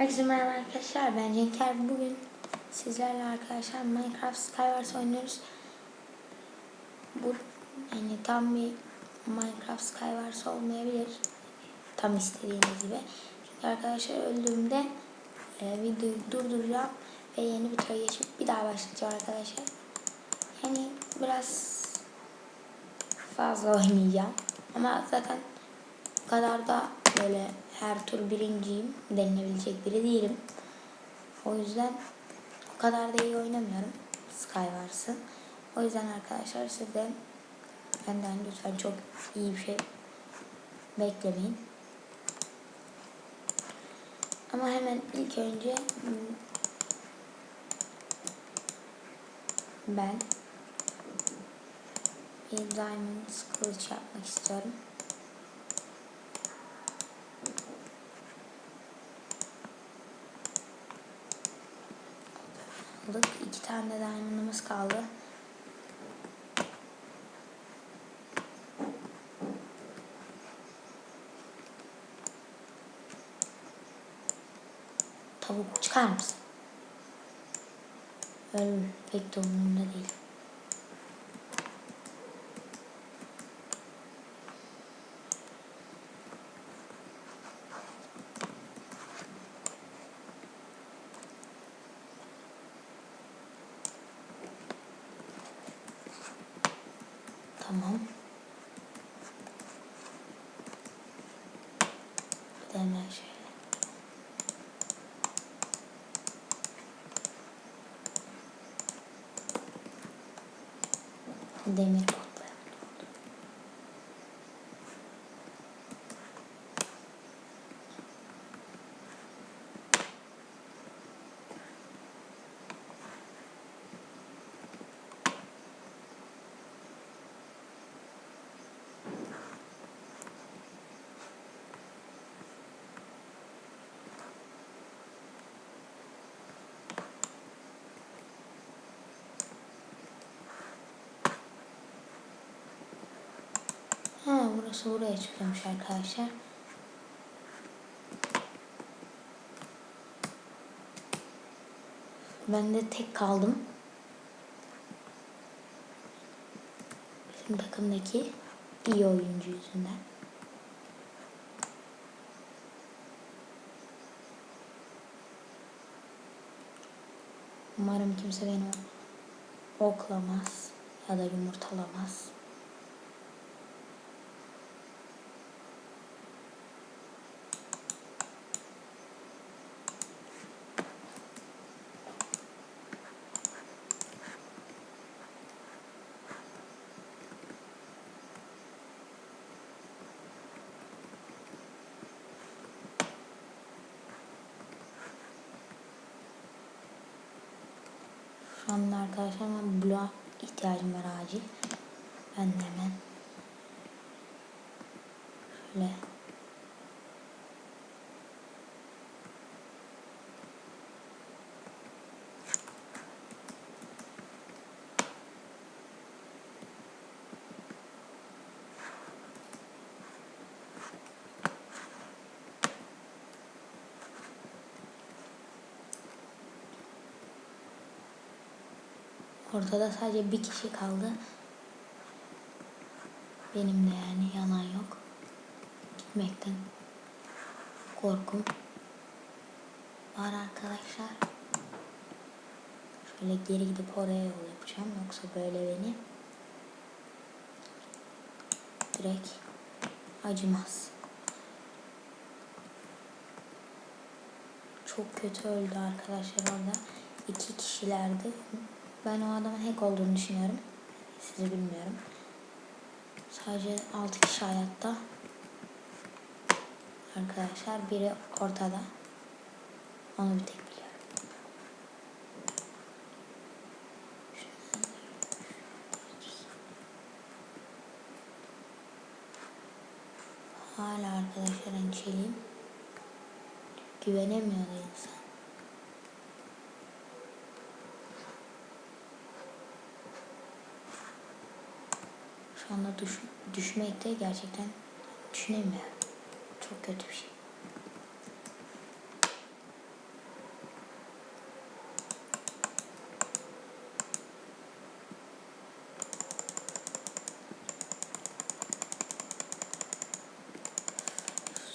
Herkese merhaba arkadaşlar ben Cenker. Bugün sizlerle arkadaşlar Minecraft Skywars oynuyoruz. Bu yani tam bir Minecraft Skywars olmayabilir tam istediğiniz gibi. Çünkü arkadaşlar öldüğümde e, videoyu durduracağım ve yeni bir tura geçip bir daha başlayacağım arkadaşlar. Yani biraz fazla oynayacağım ama zaten bu kadar da böyle her tur birinciyim denilebilecek biri değilim. O yüzden o kadar da iyi oynamıyorum Skywars'ı. O yüzden arkadaşlar siz de benden lütfen çok iyi bir şey beklemeyin. Ama hemen ilk önce ben bir diamond kılıç yapmak istiyorum. Aldık. İki tane diamond'ımız kaldı. Tavuk çıkar mısın? Öl pek de umurumda değil. Tamam. Bir de. Demir burası buraya çıkıyormuş arkadaşlar. Ben de tek kaldım. Bizim takımdaki iyi oyuncu yüzünden. Umarım kimse beni oklamaz ya da yumurtalamaz. Şu anda arkadaşlar ben bloğa ihtiyacım var acil. Ben de hemen şöyle Ortada sadece bir kişi kaldı. Benim de yani yalan yok. Gitmekten korkum var arkadaşlar. Şöyle geri gidip oraya yol yapacağım. Yoksa böyle beni direkt acımaz. Çok kötü öldü arkadaşlar orada. İki kişilerdi. Ben o adamın hack olduğunu düşünüyorum. Sizi bilmiyorum. Sadece 6 kişi hayatta. Arkadaşlar biri ortada. Onu bir tek biliyorum. Hala arkadaşlar endişeliyim. Güvenemiyor insan. şu anda düş, düşmek de gerçekten düşünemiyorum. Çok kötü bir şey.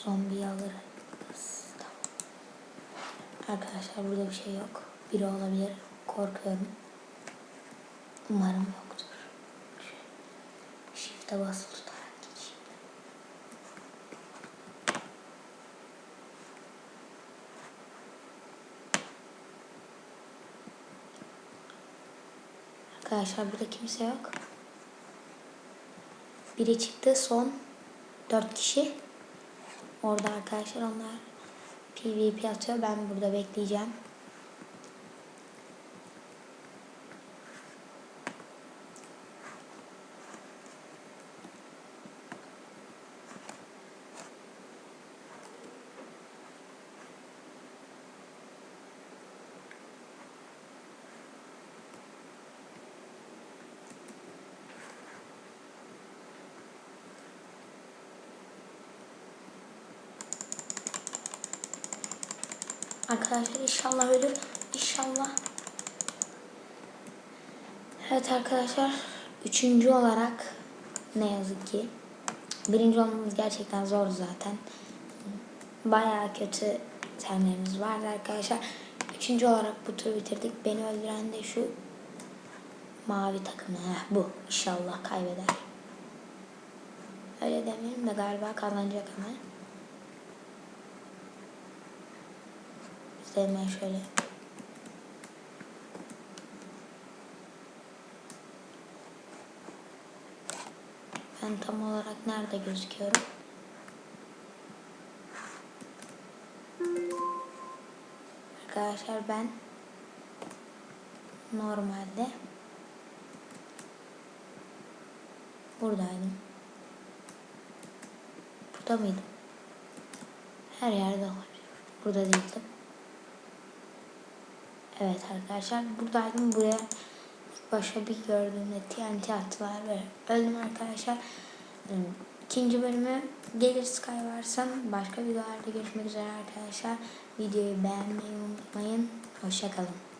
Zombi alırız. Tamam. Arkadaşlar burada bir şey yok. Biri olabilir. Korkuyorum. Umarım yok. Shift'e basılı. Arkadaşlar burada kimse yok. Biri çıktı son 4 kişi. Orada arkadaşlar onlar PvP atıyor. Ben burada bekleyeceğim. Arkadaşlar inşallah ölür. İnşallah. Evet arkadaşlar. Üçüncü olarak ne yazık ki. Birinci olmamız gerçekten zor zaten. Bayağı kötü terlerimiz vardı arkadaşlar. Üçüncü olarak bu turu bitirdik. Beni öldüren de şu mavi takımı. Heh, bu. İnşallah kaybeder. Öyle demeyelim de galiba kazanacak ama. De hemen şöyle. Ben tam olarak nerede gözüküyorum? Arkadaşlar ben normalde buradaydım. Burada mıydım? Her yerde var. Burada değildim. Evet arkadaşlar buradaydım. Buraya ilk başta bir gördüğümde TNT attılar ve öldüm arkadaşlar. İkinci bölümü gelir Skywars'ın başka videolarda görüşmek üzere arkadaşlar. Videoyu beğenmeyi unutmayın. Hoşçakalın.